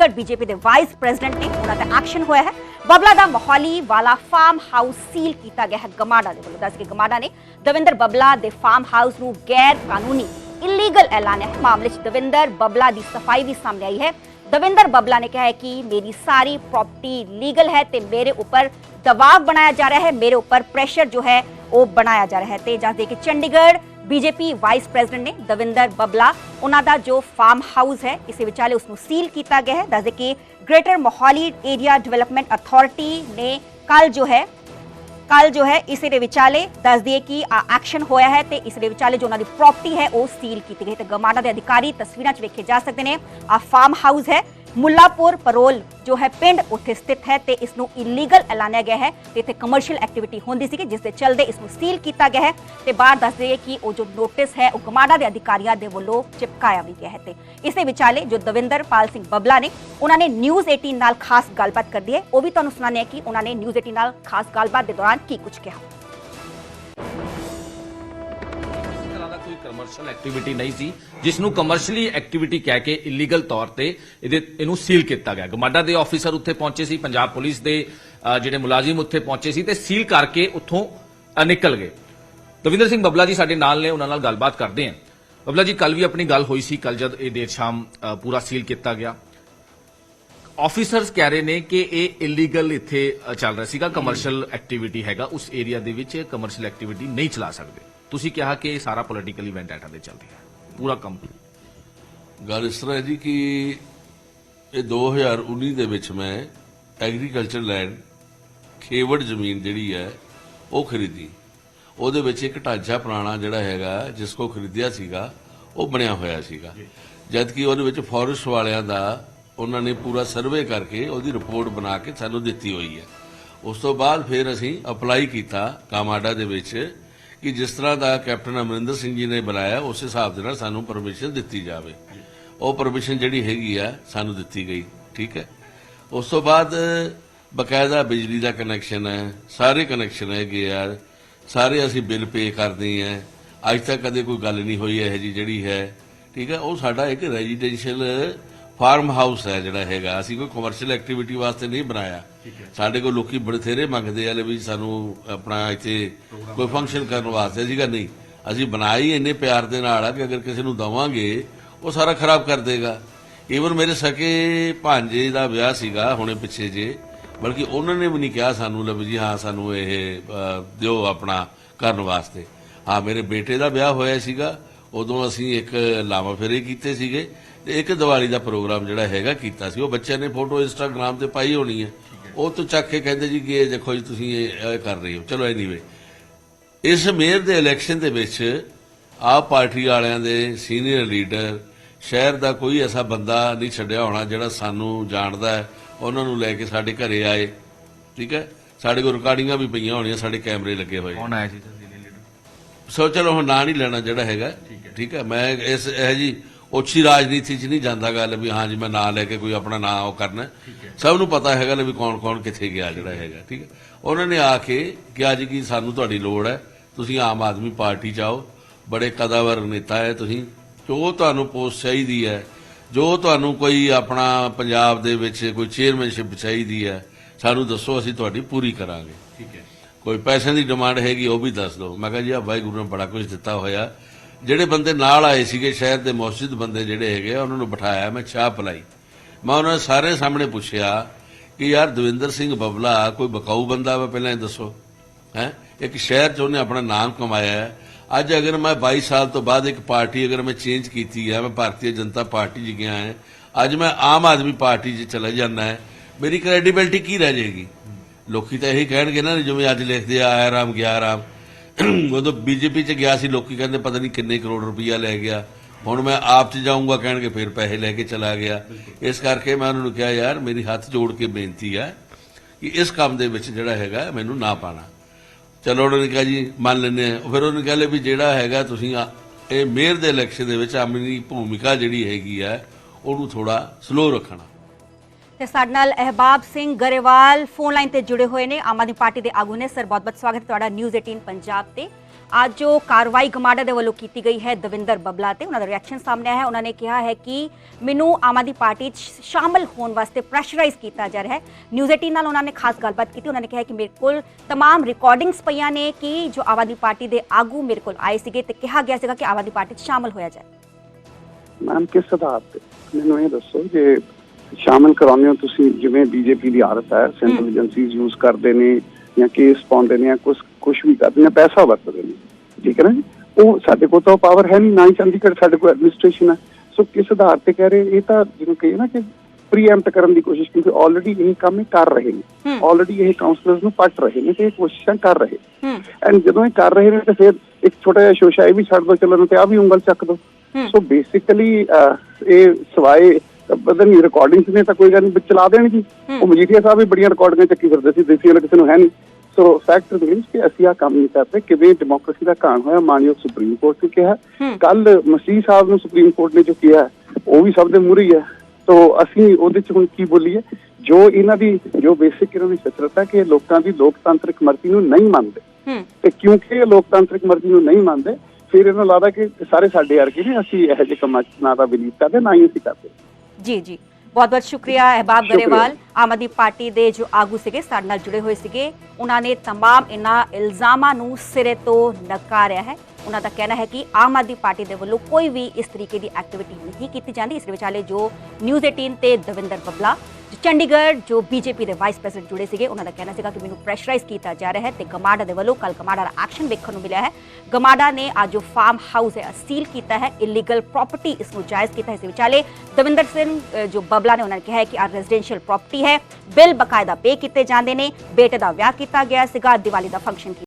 Chandigarh BJP ਦੇ vice president ਨੇ ਉਹਨਾਂ ਦਾ ਐਕਸ਼ਨ ਹੋਇਆ ਹੈ, ਬਬਲਾ ਦਾ ਮੋਹਾਲੀ ਵਾਲਾ ਫਾਰਮ ਹਾਊਸ ਸੀਲ ਕੀਤਾ ਗਿਆ ਹੈ ਗਮਾਡਾ ਦੇ ਵੱਲੋਂ। ਦੱਸ ਕੇ ਗਮਾਡਾ ਨੇ ਦਵਿੰਦਰ ਬਬਲਾ ਦੇ ਫਾਰਮ ਹਾਊਸ ਨੂੰ ਗੈਰ ਕਾਨੂੰਨੀ ਇਲੀਗਲ ਐਲਾਨਿਆ ਹੈ। ਮਾਮਲੇ 'ਚ ਦਵਿੰਦਰ ਬਬਲਾ ਦੀ ਸਫ਼ਾਈ ਵੀ ਸਾਹਮਣੇ ਆਈ ਹੈ। ਦਵਿੰਦਰ ਬਬਲਾ ਨੇ ਕਿਹਾ ਹੈ ਕਿ ਮੇਰੀ ਸਾਰੀ ਪ੍ਰਾਪਰਟੀ ਲੀਗਲ ਹੈ ਤੇ ਮੇਰੇ ਉੱਪਰ ਦਬਾਅ ਬਣਾਇਆ ਜਾ ਰਿਹਾ ਹੈ। ਮੇਰੇ ਉੱਪਰ ਪ੍ਰੈਸ਼ਰ ਜੋ ਹੈ, ਉਹ ਬਣਾਇਆ ਜਾ ਰਿਹਾ ਹੈ। ਤੇ ਜਦ ਦੇ ਕਿ ਚੰਡੀਗੜ੍ਹ ਬੀਜੇਪੀ ਵਾਈਸ ਪ੍ਰੈਜ਼ੀਡੈਂਟ ਨੇ ਦਵਿੰਦਰ ਬਬਲਾ ਉਹਨਾਂ ਦਾ ਜੋ ਫਾਰਮ ਹਾਊਸ ਹੈ ਇਸੇ ਵਿਚਾਲੇ ਉਸ ਨੂੰ ਸੀਲ ਕੀਤਾ ਗਿਆ ਹੈ ਦੱਸਦੇ ਕਿ greater Mohali area development authority ਨੇ ਕੱਲ ਜੋ ਹੈ ਕੱਲ ਜੋ ਹੈ ਇਸੇ ਦੇ ਵਿਚਾਲੇ ਦੱਸ ਦਈਏ ਕਿ ਐਕਸ਼ਨ ਹੋਇਆ ਹੈ ਤੇ ਇਸ ਦੇ ਵਿਚਾਲੇ ਜੋ ਉਹਨਾਂ ਦੀ ਪ੍ਰਾਪਰਟੀ ਹੈ ਉਹ ਸੀਲ ਕੀਤੀ ਗਈ ਹੈ ਤੇ ਗਮਾਡਾ ਦੇ ਅਧਿਕਾਰੀ ਤਸਵੀਰਾਂ 'ਚ ਵੇਖੇ ਮੁੱਲਾਪੁਰ ਪਰੋਲ ਜੋ ਹੈ ਪਿੰਡ ਉੱਥੇ ਸਥਿਤ ਹੈ ਤੇ ਇਸ ਨੂੰ ਇਲੀਗਲ ਐਲਾਨਿਆ ਗਿਆ ਹੈ। ਤੇ ਇੱਥੇ ਕਮਰਸ਼ੀਅਲ ਐਕਟੀਵਿਟੀ ਹੁੰਦੀ ਸੀ ਜਿਸ ਦੇ ਚਲਦੇ ਇਸ ਨੂੰ ਸੀਲ ਕੀਤਾ ਗਿਆ ਹੈ। ਤੇ ਬਾਹਰ ਦੱਸ ਦਈਏ ਕਿ ਉਹ ਜੋ ਨੋਟਿਸ ਹੈ, ਉਹ ਗਮਾਡਾ ਦੇ ਅਧਿਕਾਰੀਆਂ ਦੇ ਵੱਲੋਂ ਚਿਪਕਾਇਆ ਵੀ ਗਿਆ ਹੈ ਤੇ ਇਸੇ ਵਿਚਾਲੇ ਜੋ ਦਵਿੰਦਰ ਪਾਲ ਸਿੰਘ ਬਬਲਾ ਨੇ, ਉਹਨਾਂ ਨੇ ਨਿਊਜ਼ 18 ਨਾਲ ਖਾਸ ਗੱਲਬਾਤ ਕਰਦੀ ਹੈ। ਉਹ ਵੀ ਤੁਹਾਨੂੰ ਸੁਣਾਉਂਦੇ ਹਾਂ ਕਿ ਉਹਨਾਂ ਨੇ ਨਿਊਜ਼ 18 ਨਾਲ ਖਾਸ ਗੱਲਬਾਤ ਦੇ ਦੌਰਾਨ ਕੀ ਕੁਝ ਕਿਹਾ। ਕਮਰਸ਼ੀਅਲ ਐਕਟੀਵਿਟੀ ਨਹੀਂ ਸੀ ਜਿਸ ਨੂੰ ਕਮਰਸ਼ੀਅਲੀ ਐਕਟੀਵਿਟੀ ਕਹਿ ਕੇ ਇਲੀਗਲ ਤੌਰ ਤੇ ਇਹਦੇ, ਇਹਨੂੰ ਸੀਲ ਕੀਤਾ ਗਿਆ। ਗਮਾਡਾ ਦੇ ਆਫੀਸਰ ਉੱਥੇ ਪਹੁੰਚੇ ਸੀ, ਪੰਜਾਬ ਪੁਲਿਸ ਦੇ ਜਿਹੜੇ ਮੁਲਾਜ਼ਮ ਉੱਥੇ ਪਹੁੰਚੇ ਸੀ ਤੇ ਸੀਲ ਕਰਕੇ ਉੱਥੋਂ ਨਿਕਲ ਗਏ। ਦਵਿੰਦਰ ਸਿੰਘ ਬਬਲਾ ਜੀ ਸਾਡੇ ਨਾਲ ਨੇ, ਉਹਨਾਂ ਨਾਲ ਗੱਲਬਾਤ ਕਰਦੇ ਹਾਂ। ਬਬਲਾ ਜੀ ਕੱਲ ਵੀ ਆਪਣੀ ਗੱਲ ਹੋਈ ਸੀ ਕੱਲ ਜਦ ਇਹ ਦੇਰ ਸ਼ਾਮ ਪੂਰਾ ਸੀਲ ਕੀਤਾ ਗਿਆ। ਆਫੀਸਰਸ ਕਹਿ ਰਹੇ ਨੇ ਕਿ ਇਹ ਇਲੀਗਲ ਇੱਥੇ ਚੱਲ ਰਿਹਾ ਸੀਗਾ ਕਮਰਸ਼ੀਅਲ ਐਕਟੀਵਿਟੀ ਹੈਗਾ, ਉਸ ਏਰੀਆ ਦੇ ਵਿੱਚ ਕਮਰਸ਼ੀਅਲ ਐਕਟੀਵਿਟੀ ਨਹੀਂ ਚਲਾ ਸਕਦੇ। ਤੁਸੀਂ ਕਿਹਾ ਕਿ ਇਹ ਸਾਰਾ ਪੋਲੀਟੀਕਲ ਇਵੈਂਟ ਐਟਾ ਦੇ ਚੱਲਦੀ ਹੈ ਪੂਰਾ ਕੰਪਲੀਟ ਗੱਲ ਇਸ ਤਰ੍ਹਾਂ ਹੈ ਜੀ ਕਿ ਇਹ 2019 ਦੇ ਵਿੱਚ ਮੈਂ ਐਗਰੀਕਲਚਰ ਲੈਂਡ ਖੇਵੜ ਜ਼ਮੀਨ ਜਿਹੜੀ ਹੈ ਉਹ ਖਰੀਦੀ। ਉਹਦੇ ਵਿੱਚ ਇੱਕ ਢਾਂਚਾ ਪੁਰਾਣਾ ਜਿਹੜਾ ਹੈਗਾ ਜਿਸ ਕੋ ਖਰੀਦਿਆ ਸੀਗਾ ਉਹ ਬਣਿਆ ਹੋਇਆ ਸੀਗਾ। ਜਦ ਕਿ ਉਹਦੇ ਵਿੱਚ ਫੋਰੈਸਟ ਵਾਲਿਆਂ ਦਾ ਉਹਨਾਂ ਨੇ ਪੂਰਾ ਸਰਵੇ ਕਰਕੇ ਉਹਦੀ ਰਿਪੋਰਟ ਬਣਾ ਕੇ ਸਾਨੂੰ ਦਿੱਤੀ ਹੋਈ ਹੈ। ਉਸ ਤੋਂ ਬਾਅਦ ਫਿਰ ਅਸੀਂ ਅਪਲਾਈ ਕੀਤਾ ਕਾਮਾਡਾ ਦੇ ਵਿੱਚ ਕਿ ਜਿਸ ਤਰ੍ਹਾਂ ਦਾ ਕੈਪਟਨ ਅਮਰਿੰਦਰ ਸਿੰਘ ਜੀ ਨੇ ਬੁਲਾਇਆ ਉਸ ਹਿਸਾਬ ਦੇ ਨਾਲ ਸਾਨੂੰ ਪਰਮਿਸ਼ਨ ਦਿੱਤੀ ਜਾਵੇ। ਉਹ ਪਰਮਿਸ਼ਨ ਜਿਹੜੀ ਹੈਗੀ ਆ, ਸਾਨੂੰ ਦਿੱਤੀ ਗਈ, ਠੀਕ ਹੈ? ਉਸ ਤੋਂ ਬਾਅਦ ਬਕਾਇਦਾ ਬਿਜਲੀ ਦਾ ਕਨੈਕਸ਼ਨ ਹੈ, ਸਾਰੇ ਕਨੈਕਸ਼ਨ ਹੈਗੇ ਆ, ਸਾਰੇ ਅਸੀਂ ਬਿੱਲ ਪੇ ਕਰਦੇ ਆ ਅੱਜ ਤੱਕ ਕਦੇ ਕੋਈ ਗੱਲ ਨਹੀਂ ਹੋਈ ਇਹ ਜੀ ਜਿਹੜੀ ਹੈ, ਠੀਕ ਹੈ? ਉਹ ਸਾਡਾ ਇੱਕ ਰੈਜ਼ੀਡੈਂਸ਼ੀਅਲ ਫਾਰਮ ਹਾਊਸ ਹੈ ਜਿਹੜਾ ਹੈਗਾ। ਅਸੀਂ ਕੋਈ ਕਮਰਸ਼ੀਅਲ ਐਕਟੀਵਿਟੀ ਵਾਸਤੇ ਨਹੀਂ ਬਣਾਇਆ। ਸਾਡੇ ਕੋਲ ਲੋਕੀ ਬਥੇਰੇ ਮੰਗਦੇ ਆ ਲੈ ਵੀ ਸਾਨੂੰ ਆਪਣਾ ਇੱਥੇ ਕੋਈ ਫੰਕਸ਼ਨ ਕਰਨ ਵਾਸਤੇ। ਸੀਗਾ ਨਹੀਂ ਅਸੀਂ ਹੀ ਇੰਨੇ ਪਿਆਰ ਦੇ ਨਾਲ ਆ ਕਿ ਅਗਰ ਕਿਸੇ ਨੂੰ ਦਵਾਂਗੇ ਉਹ ਸਾਰਾ ਖਰਾਬ ਕਰ ਦੇਗਾ। ਈਵਨ ਮੇਰੇ ਸਕੇ ਭਾਂਜੇ ਦਾ ਵਿਆਹ ਸੀਗਾ ਹੁਣੇ ਪਿੱਛੇ ਜੇ ਬਲਕਿ ਉਹਨਾਂ ਨੇ ਵੀ ਨਹੀਂ ਕਿਹਾ ਸਾਨੂੰ ਲੈ ਜੀ ਹਾਂ ਸਾਨੂੰ ਇਹ ਦਿਓ ਆਪਣਾ ਕਰਨ ਵਾਸਤੇ। ਹਾਂ ਮੇਰੇ ਬੇਟੇ ਦਾ ਵਿਆਹ ਹੋਇਆ ਸੀਗਾ। ਉਦੋਂ ਅਸੀਂ ਇੱਕ ਲਾਵਾ ਫੇਰੇ ਕੀਤੇ ਸੀਗੇ ਤੇ ਇੱਕ ਦੀਵਾਲੀ ਦਾ ਪ੍ਰੋਗਰਾਮ ਜਿਹੜਾ ਹੈਗਾ ਕੀਤਾ ਸੀ। ਉਹ ਬੱਚਿਆਂ ਨੇ ਫੋਟੋ ਇੰਸਟਾਗ੍ਰam ਤੇ ਪਾਈ ਹੋਣੀ ਹੈ ਉਹ ਤੋਂ ਚੱਕ ਕੇ ਕਹਿੰਦੇ ਜੀ ਕਿ ਇਹ ਦੇਖੋ ਜੀ ਤੁਸੀਂ ਇਹ ਕਰ ਰਹੇ ਹੋ। ਚਲੋ ਐਨੀਵੇ ਇਸ ਮੇਅਰ ਦੇ ਇਲੈਕਸ਼ਨ ਦੇ ਵਿੱਚ ਆਪ ਪਾਰਟੀ ਵਾਲਿਆਂ ਦੇ ਸੀਨੀਅਰ ਲੀਡਰ ਸ਼ਹਿਰ ਦਾ ਕੋਈ ਐਸਾ ਬੰਦਾ ਨਹੀਂ ਛੱਡਿਆ ਹੋਣਾ ਜਿਹੜਾ ਸਾਨੂੰ ਜਾਣਦਾ ਹੈ। ਉਹਨਾਂ ਨੂੰ ਲੈ ਕੇ ਸਾਡੇ ਘਰੇ ਆਏ ਠੀਕ ਹੈ? ਸਾਡੇ ਕੋਲ ਰਿਕਾਰਡਿੰਗਾਂ ਵੀ ਪਈਆਂ ਹੋਣੀਆਂ ਸਾਡੇ ਕੈਮਰੇ ਲੱਗੇ ਹੋਏ। ਕੌਣ ਆਇਆ ਸੀ ਸਰ ਲੀਡਰ? ਸੋ ਚਲੋ ਹੁਣ ਨਾਂ ਨਹੀਂ ਲੈਣਾ ਜਿਹੜਾ ਹੈਗਾ। ਠੀਕ ਹੈ? ਮੈਂ ਇਸ ਇਹ ਜੀ ਉੱਚੀ ਰਾਜਨੀਤੀ 'ਚ ਨਹੀਂ ਜਾਂਦਾ ਗੱਲ ਵੀ ਹਾਂ ਜੀ ਮੈਂ ਨਾਂ ਲੈ ਕੇ ਕੋਈ ਆਪਣਾ ਨਾਂ ਉਹ ਕਰਨਾ। ਸਭ ਨੂੰ ਪਤਾ ਹੈਗਾ ਲੈ ਵੀ ਕੌਣ ਕੌਣ ਕਿੱਥੇ ਗਿਆ ਜਿਹੜਾ ਹੈਗਾ ਠੀਕ ਹੈ? ਉਹਨਾਂ ਨੇ ਆ ਕੇ ਕਿ ਅੱਜ ਕੀ ਸਾਨੂੰ ਤੁਹਾਡੀ ਲੋੜ ਹੈ ਤੁਸੀਂ ਆਮ ਆਦਮੀ ਪਾਰਟੀ ਆਓ ਬੜੇ ਕਦਾਵਰ ਨੇਤਾ ਹੈ ਤੁਸੀਂ ਜੋ ਤੁਹਾਨੂੰ ਪੋਸਟ ਚਾਹੀਦੀ ਹੈ ਜੋ ਤੁਹਾਨੂੰ ਕੋਈ ਆਪਣਾ ਪੰਜਾਬ ਦੇ ਵਿੱਚ ਕੋਈ ਚੇਅਰਮੈਨਸ਼ਿਪ ਚਾਹੀਦੀ ਹੈ ਸਾਨੂੰ ਦੱਸੋ ਅਸੀਂ ਤੁਹਾਡੀ ਪੂਰੀ ਕਰਾਂਗੇ। ਠੀਕ ਹੈ। ਕੋਈ ਪੈਸਿਆਂ ਦੀ ਡਿਮਾਂਡ ਹੈਗੀ ਉਹ ਵੀ ਦੱਸ ਦਿਓ। ਮੈਂ ਕਿਹਾ ਜੀ ਆ ਵਾਹਿਗੁਰੂ ਨੇ ਬੜਾ ਕੁਝ ਦਿੱਤਾ ਹੋਇਆ। ਜਿਹੜੇ ਬੰਦੇ ਨਾਲ ਆਏ ਸੀਗੇ ਸ਼ਹਿਰ ਦੇ ਮਸਜਿਦ ਬੰਦੇ ਜਿਹੜੇ ਹੈਗੇ ਆ, ਉਹਨਾਂ ਨੂੰ ਬਿਠਾਇਆ ਮੈਂ ਚਾਹ ਪਿਲਾਈ। ਮੈਂ ਉਹਨਾਂ ਦੇ ਸਾਰੇ ਸਾਹਮਣੇ ਪੁੱਛਿਆ ਕਿ ਯਾਰ ਦਵਿੰਦਰ ਸਿੰਘ ਬਬਲਾ ਕੋਈ ਬਕਾਊ ਬੰਦਾ ਵਾ ਪਹਿਲਾਂ ਇਹ ਦੱਸੋ। ਹੈ? ਇੱਕ ਸ਼ਹਿਰ 'ਚ ਉਹਨੇ ਆਪਣਾ ਨਾਮ ਕਮਾਇਆ ਹੈ। ਅੱਜ ਅਗਰ ਮੈਂ 22 ਸਾਲ ਤੋਂ ਬਾਅਦ ਇੱਕ ਪਾਰਟੀ ਅਗਰ ਮੈਂ ਚੇਂਜ ਕੀਤੀ ਹੈ ਮੈਂ ਭਾਰਤੀ ਜਨਤਾ ਪਾਰਟੀ 'ਚ ਗਿਆ ਹਾਂ ਅੱਜ ਮੈਂ ਆਮ ਆਦਮੀ ਪਾਰਟੀ 'ਚ ਚਲਾ ਜਾਂਦਾ ਹੈ ਮੇਰੀ ਕ੍ਰੈਡੀਬਿਲਟੀ ਕੀ ਰਹਿ ਜਾਏਗੀ? ਲੋਕੀ ਤਾਂ ਇਹੀ ਕਹਿਣਗੇ ਨਾ ਜਿਵੇਂ ਅੱਜ ਲਿਖਦੇ ਆ ਆਇਆ ਰਾਮ ਗਿਆ ਰਾਮ। ਉਦੋਂ ਬੀਜੇਪੀ ਚ ਗਿਆ ਸੀ, ਲੋਕੀ ਕਹਿੰਦੇ ਪਤਾ ਨਹੀਂ ਕਿੰਨੇ ਕਰੋੜ ਰੁਪਈਆ ਲੈ ਗਿਆ। ਹੁਣ ਮੈਂ ਆਪ ਚ ਜਾਊਂਗਾ ਕਹਿਣਗੇ ਫਿਰ ਪੈਸੇ ਲੈ ਕੇ ਚਲਾ ਗਿਆ। ਇਸ ਕਰਕੇ ਮੈਂ ਉਹਨਾਂ ਨੂੰ ਕਿਹਾ, ਯਾਰ, ਮੇਰੀ ਹੱਥ ਜੋੜ ਕੇ ਬੇਨਤੀ ਹੈ ਕਿ ਇਸ ਕੰਮ ਦੇ ਵਿੱਚ ਜਿਹੜਾ ਹੈਗਾ, ਮੈਨੂੰ ਨਾ ਪਾਣਾ। ਚਲੋ, ਉਹਨਾਂ ਨੇ ਕਿਹਾ ਜੀ, ਮੰਨ ਲੈਂਦੇ ਆ ਫਿਰ ਉਹਨੇ ਕਿਹਾ, ਲੈ ਵੀ ਜਿਹੜਾ ਹੈਗਾ ਤੁਸੀਂ ਇਹ ਮੇਅਰ ਦੇ ਇਲੈਕਸ਼ਨ ਦੇ ਵਿੱਚ ਆਪਣੀ ਭੂਮਿਕਾ ਜਿਹੜੀ ਹੈਗੀ ਹੈ ਉਹਨੂੰ ਥੋੜਾ ਸਲੋ ਰੱਖਣਾ। ਤੇ ਸਾਡੇ ਨਾਲ ਅਹਿਬਾਬ ਸਿੰਘ ਗਰੇਵਾਲ ਫੋਨ ਲਾਈਨ ਤੇ ਜੁੜੇ ਹੋਏ ਨੇ ਆਮ ਆਦਮੀ ਪਾਰਟੀ ਦੇ ਆਗੂ ਨੇ ਸਰ ਬਹੁਤ ਬਹੁਤ ਸਵਾਗਤ ਹੈ ਤੁਹਾਡਾ ਨਿਊਜ਼ 18 ਪੰਜਾਬ ਤੇ ਅੱਜ ਜੋ ਕਾਰਵਾਈ ਗਮਾਡਾ ਦੇ ਵੱਲੋਂ ਕੀਤੀ ਗਈ ਹੈ ਦਵਿੰਦਰ ਬਬਲਾ ਤੇ ਉਹਨਾਂ ਦਾ ਰਿਐਕਸ਼ਨ ਸਾਹਮਣੇ ਆਇਆ ਹੈ ਉਹਨਾਂ ਨੇ ਕਿਹਾ ਹੈ ਕਿ ਮੈਨੂੰ ਆਮ ਆਦਮੀ ਪਾਰਟੀ 'ਚ ਸ਼ਾਮਲ ਹੋਣ ਵਾਸਤੇ ਪ੍ਰੈਸ਼ਰਾਈਜ਼ ਕੀਤਾ ਜਾ ਰਿਹਾ ਹੈ ਨਿਊਜ਼ 18 ਨਾਲ ਉਹਨਾਂ ਨੇ ਖਾਸ ਗੱਲਬਾਤ ਕੀਤੀ ਉਹਨਾਂ ਨੇ ਕਿਹਾ ਕਿ ਮੇਰੇ ਕੋਲ तमाम ਰਿਕਾਰਡਿੰਗਸ ਪਈਆਂ ਨੇ ਕਿ ਜੋ ਆਮ ਆਦਮੀ ਪਾਰਟੀ ਦੇ ਆਗੂ ਮੇਰੇ ਕੋਲ ਆਏ ਸੀਗੇ ਤੇ ਕਿਹਾ ਗਿਆ ਸੀਗਾ ਕਿ ਆਮ ਆਦਮੀ ਪਾਰਟੀ 'ਚ ਸ਼ਾਮਲ ਹੋਇਆ ਜਾਏ ਮੈਮ ਕਿਸ ਆਧਾਰ ਤੇ ਮੈਨੂੰ ਇਹ ਦੱਸੋ ਜੇ ਸ਼ਾਮਲ ਕਰਾਉਂਦੇ ਹੋ ਤੁਸੀਂ ਜਿਵੇਂ ਬੀਜੇਪੀ ਦੀ ਆਦਤ ਹੈ ਸੈਂਟਰਲ ਏਜੰਸੀਜ਼ ਯੂਜ਼ ਕਰਦੇ ਨੇ ਜਾਂ ਕੇਸ ਪਾਉਂਦੇ ਨੇ ਕੁਝ ਕੁਝ ਵੀ ਕਰਦੇ ਨੇ ਪੈਸਾ ਵਰਤਦੇ ਨੇ ਠੀਕ ਹੈ ਨਾ ਉਹ ਸਾਡੇ ਕੋਲ ਤਾਂ ਪਾਵਰ ਹੈ ਨਹੀਂ ਨਾ ਹੀ ਚੰਡੀਗੜ੍ਹ ਸਾਡੇ ਕੋਲ ਐਡਮਿਨਿਸਟ੍ਰੇਸ਼ਨ ਹੈ। ਸੋ ਕਿਸ ਆਧਾਰ ਤੇ ਕਹਿ ਰਹੇ ਇਹ ਤਾਂ ਜਿਹਨੂੰ ਕਹੀਏ ਨਾ ਕਿ ਪ੍ਰੀਐਮਪਟ ਕਰਨ ਦੀ ਕੋਸ਼ਿਸ਼ ਕਿਉਂਕਿ ਆਲਰੇਡੀ ਇਹ ਕੰਮ ਕਰ ਰਹੇ ਨੇ। ਆਲਰੇਡੀ ਇਹ ਕਾਉਂਸਲਰਸ ਨੂੰ ਪੱਟ ਰਹੇ ਨੇ ਤੇ ਇਹ ਕੋਸ਼ਿਸ਼ਾਂ ਕਰ ਰਹੇ ਐਂਡ ਜਦੋਂ ਇਹ ਕਰ ਰਹੇ ਨੇ ਤੇ ਫਿਰ ਇੱਕ ਛੋਟਾ ਜਿਹਾ ਸ਼ੋਸ਼ਾ ਇਹ ਵੀ ਛੱਡ ਦੋ ਚੱਲਣ ਤੇ ਆ ਵੀ ਉਂਗਲ ਚੱਕ ਦੋ। ਸੋ ਬੇਸਿਕਲੀ ਇਹ ਸਵਾਏ ਬਦਲ ਨਹੀਂ ਰਿਕਾਰਡਿੰਗਸ ਨੇ ਤਾਂ ਕੋਈ ਗੱਲ ਨਹੀਂ ਚਲਾ ਦੇਣ ਜੀ। ਉਹ ਮਜੀਠੀਆ ਸਾਹਿਬ ਵੀ ਬੜੀਆਂ ਰਿਕਾਰਡਿੰਗਾਂ ਚੱਕੀ ਫਿਰਦੇ ਸੀ ਦੇਸੀ ਵਾਲੇ ਕਿਸੇ ਨੂੰ ਹੈ ਨਹੀਂ। ਸੋ ਫੈਕਟ ਰਿਮੇਨਸ ਕਿ ਅਸੀਂ ਆ ਕੰਮ ਨਹੀਂ ਕਰਦੇ ਕਿਵੇਂ ਡੈਮੋਕ੍ਰੇਸੀ ਦਾ ਕਾਣ ਹੋਇਆ ਮਾਨਯੋਗ ਸੁਪਰੀਮ ਕੋਰਟ ਨੇ ਕਿਹਾ। ਕੱਲ ਮਸੀਹ ਸਾਹਿਬ ਨੂੰ ਸੁਪਰੀਮ ਕੋਰਟ ਨੇ ਜੋ ਕਿਹਾ ਉਹ ਵੀ ਸਭ ਦੇ ਮੂਹਰੇ ਹੀ ਸੋ ਅਸੀਂ ਉਹਦੇ ਚ ਹੁਣ ਕੀ ਬੋਲੀਏ? ਜੋ ਇਹਨਾਂ ਦੀ ਜੋ ਬੇਸਿਕ ਇਹਨਾਂ ਦੀ ਫਿਤਰਤ ਹੈ ਕਿ ਲੋਕਾਂ ਦੀ ਲੋਕਤੰਤਰਿਕ ਮਰਜ਼ੀ ਨੂੰ ਨਹੀਂ ਮੰਨਦੇ। ਤੇ ਕਿਉਂਕਿ ਇਹ ਲੋਕਤੰਤਰਿਕ ਮਰਜ਼ੀ ਨੂੰ ਨਹੀਂ ਮੰਨਦੇ ਫਿਰ ਇਹਨਾਂ ਨੂੰ ਲੱਗਦਾ ਕਿ ਸਾਰੇ ਸਾਡੇ ਵਰਗੇ ਨੇ ਅਸੀਂ ਇਹੋ ਜਿਹੇ ਕੰਮਾਂ 'ਚ ਨਾ ਤਾਂ ਬਿਲੀਵ ਕਰਦੇ ਨਾ ਹੀ ਅਸੀਂ ਕਰਦੇ। ਜੀ ਜੀ ਬਹੁਤ ਬਹੁਤ ਸ਼ੁਕਰੀਆ ਅਹਿਬਾਬ ਸ਼ੁਕਰੀਆ। ਗਰੇਵਾਲ ਆਮ ਆਦਮੀ ਪਾਰਟੀ ਦੇ ਜੋ ਆਗੂ ਸੀਗੇ ਸਾਡੇ ਨਾਲ ਜੁੜੇ ਹੋਏ ਸੀਗੇ ਉਹਨਾਂ ਨੇ तमाम ਇਹਨਾਂ ਇਲਜ਼ਾਮਾਂ ਨੂੰ ਸਿਰੇ ਤੋਂ ਨਕਾਰਿਆ ਹੈ ਉਹਨਾਂ ਦਾ ਕਹਿਣਾ ਹੈ ਕਿ ਆਮ ਆਦਮੀ ਪਾਰਟੀ ਦੇ ਵੱਲੋਂ ਕੋਈ ਵੀ ਇਸ ਤਰੀਕੇ ਦੀ ਐਕਟੀਵਿਟੀ ਨਹੀਂ ਕੀਤੀ ਜਾਂਦੀ ਇਸ ਦੇ ਵਿਚਾਲੇ ਜੋ ਨਿਊਜ਼ 18 ਤੇ ਦਵਿੰਦਰ ਬੱਬਲਾ ਜੋ ਚੰਡੀਗੜ੍ਹ, ਜੋ ਬੀਜੇਪੀ ਦੇ ਵਾਈਸ ਪ੍ਰੈਜ਼ੀਡੈਂਟ ਜੁੜੇ ਸੀਗੇ, ਉਹਨਾਂ ਦਾ ਕਹਿਣਾ ਸੀਗਾ ਕਿ ਮੈਨੂੰ ਪ੍ਰੈਸ਼ਰਾਈਜ਼ ਕੀਤਾ ਜਾ ਰਿਹਾ ਹੈ ਤੇ ਗਮਾਡਾ ਦੇ ਵੱਲੋਂ ਕੱਲ ਗਮਾਡਾ ਦਾ ਐਕਸ਼ਨ ਵੇਖਣ ਨੂੰ ਮਿਲਿਆ ਹੈ। ਗਮਾਡਾ ਨੇ ਅੱਜ ਜੋ ਫਾਰਮ ਹਾਊਸ ਹੈ ਸੀਲ ਕੀਤਾ ਹੈ ਇਲੀਗਲ ਪ੍ਰਾਪਰਟੀ ਇਸ ਨੂੰ ਜਾਇਜ਼ ਕੀਤਾ ਹੈ। ਇਸ ਵਿਚਾਲੇ ਦਵਿੰਦਰ ਸਿੰਘ ਜੋ ਬਬਲਾ ਨੇ ਉਹਨਾਂ ਨੇ ਕਿਹਾ ਹੈ ਕਿ ਆ ਰੈਜ਼ੀਡੈਂਸ਼ੀਅਲ ਪ੍ਰਾਪਰਟੀ ਹੈ, ਬਿੱਲ ਬਕਾਇਦਾ ਪੇ ਕੀਤੇ ਜਾਂਦੇ ਨੇ, ਬੇਟੇ ਦਾ ਵਿਆਹ ਕੀਤਾ ਗਿਆ ਸੀਗਾ, ਦੀਵਾਲੀ ਦਾ ਫੰਕਸ਼ਨ